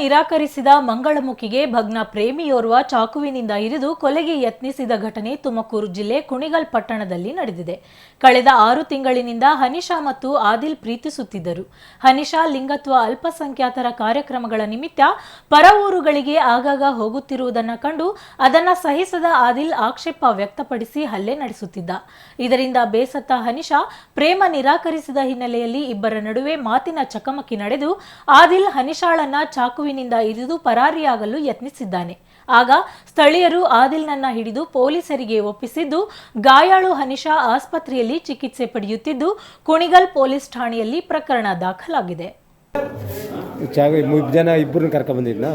ನಿರಾಕರಿಸಿದ ಮಂಗಳಮುಖಿಗೆ ಭಗ್ನ ಪ್ರೇಮಿಯೋರ್ವ ಚಾಕುವಿನಿಂದ ಇರಿದು ಕೊಲೆಗೆ ಯತ್ನಿಸಿದ ಘಟನೆ ತುಮಕೂರು ಜಿಲ್ಲೆ ಕುಣಿಗಲ್ ಪಟ್ಟಣದಲ್ಲಿ ನಡೆದಿದೆ. ಕಳೆದ ಆರು ತಿಂಗಳಿನಿಂದ ಹನಿಷಾ ಮತ್ತು ಆದಿಲ್ ಪ್ರೀತಿಸುತ್ತಿದ್ದರು. ಹನಿಷಾ ಲಿಂಗತ್ವ ಅಲ್ಪಸಂಖ್ಯಾತರ ಕಾರ್ಯಕ್ರಮಗಳ ನಿಮಿತ್ತ ಪರ ಊರುಗಳಿಗೆ ಆಗಾಗ ಹೋಗುತ್ತಿರುವುದನ್ನು ಕಂಡು ಅದನ್ನ ಸಹಿಸದ ಆದಿಲ್ ಆಕ್ಷೇಪ ವ್ಯಕ್ತಪಡಿಸಿ ಹಲ್ಲೆ ನಡೆಸುತ್ತಿದ್ದ. ಇದರಿಂದ ಬೇಸತ್ತ ಹನಿಷಾ ಪ್ರೇಮ ನಿರಾಕರಿಸಿದ ಹಿನ್ನೆಲೆಯಲ್ಲಿ ಇಬ್ಬರ ನಡುವೆ ಮಾತಿನ ಚಕಮಕಿ ನಡೆದು ಆದಿಲ್ ಹನಿಷಾಳನ್ನ ಚಾಕುವಿನಿಂದ ಇರಿದು ಪರಾರಿಯಾಗಲು ಯತ್ನಿಸಿದ್ದಾನೆ. ಆಗ ಸ್ಥಳೀಯರು ಆದಿಲ್ನನ್ನ ಹಿಡಿದು ಪೊಲೀಸರಿಗೆ ಒಪ್ಪಿಸಿದ್ದು ಗಾಯಾಳು ಹನಿಷಾ ಆಸ್ಪತ್ರೆಯಲ್ಲಿ ಚಿಕಿತ್ಸೆ ಪಡೆಯುತ್ತಿದ್ದು ಕುಣಿಗಲ್ ಪೊಲೀಸ್ ಠಾಣೆಯಲ್ಲಿ ಪ್ರಕರಣ ದಾಖಲಾಗಿದೆ. ಚಾಗ ಇಬ್ಬರು ಜನ ಇಬ್ಬರನ್ನ ಕರ್ಕೊಂಬಂದಿದ್ನಾ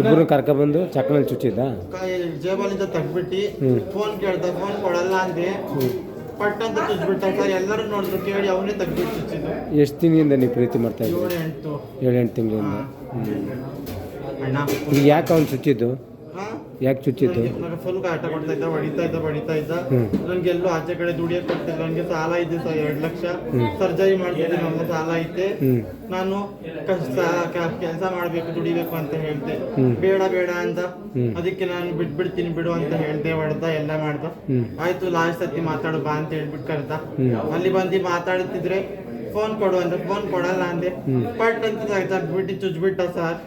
ಇಬ್ಬರು ಕರ್ಕೊಂಬಂದು ಚಕ್ನಲ್ಲಿ ಚುಚ್ಚಿದ್ದ ಜೇಬಲಿಂದ ತೆಗ್ದ್ಬಿಟ್ಟು ಫೋನ್ ಕೇಳ್ದ ಫೋನ್ ಕೊಡಲ್ಲ ಅಂದೆ. ಪಟ್ ಅಂತ ತುಜ್ಬಿಟ್ಟ ಸರ್ ಎಲ್ಲರೂ ನೋಡಿದ್ರು ಕೇಳಿ ಅವನೇ ತೆಗ್ದ್ಬಿಟ್ಟು ಚುಚ್ಚಿದ್ದು ಎಷ್ಟು ತಿಂಗಳಿಂದ ನೀವು ಪ್ರೀತಿ ಮಾಡ್ತಾ ಇದ್ದೀರಿ? ಎಂಟು ಏಳೆಂಟು ತಿಂಗಳಿಂದ? ಅಣ್ಣ. ಈಗ ಯಾಕೆ ಅವ್ನು ಚುಚ್ಚಿದ್ದು ಹಾ ಯಾಕೆ ಚುಚ್ಚಿತ್ತು ಫುಲ್ ಕಾಟ ಕೊಡ್ತಾ ಇದ್ದ ಹೊಡಿತಾ ಇದ್ದ ಹೊಡಿತಾ ಇದ್ದ. ನನ್ಗೆ ಎಲ್ಲೂ ಆಚೆ ಕಡೆ ದುಡಿಯಕ್ ಕೊಡ್ತಿಲ್ಲ. ನನಗೆ ಸಾಲ ಇದೆ ಸರ್ ಎರಡ್ ಲಕ್ಷ. ಸರ್ಜರಿ ಮಾಡ್ತಿದ್ದೆ ನಮ್ಮ ಸಾಲ ಐತೆ. ನಾನು ಕಷ್ಟ ಕೆಲಸ ಮಾಡ್ಬೇಕು ದುಡಿಬೇಕು ಅಂತ ಹೇಳ್ತೆ ಬೇಡ ಬೇಡ ಅಂತ ಅದಕ್ಕೆ ನಾನು ಬಿಟ್ಬಿಡ್ತೀನಿ ಬಿಡು ಅಂತ ಹೇಳ್ದೆ ಹೊಡೆದ ಎಲ್ಲ ಮಾಡ್ದ. ಆಯ್ತು ಲಾಸ್ಟ್ ಸತಿ ಮಾತಾಡು ಬಾ ಅಂತ ಹೇಳ್ಬಿಟ್ಟು ಕರ್ದ. ಅಲ್ಲಿ ಬಂದು ಮಾತಾಡ್ತಿದ್ರೆ ಫೋನ್ ಕೊಡು ಅಂತ ಫೋನ್ ಕೊಡಲ್ಲ ಅಂದೆ. ಪಟ್ ಅಂತ ಬಿಟ್ಟು ಚುಚ್ಬಿಟ್ಟ ಸರ್.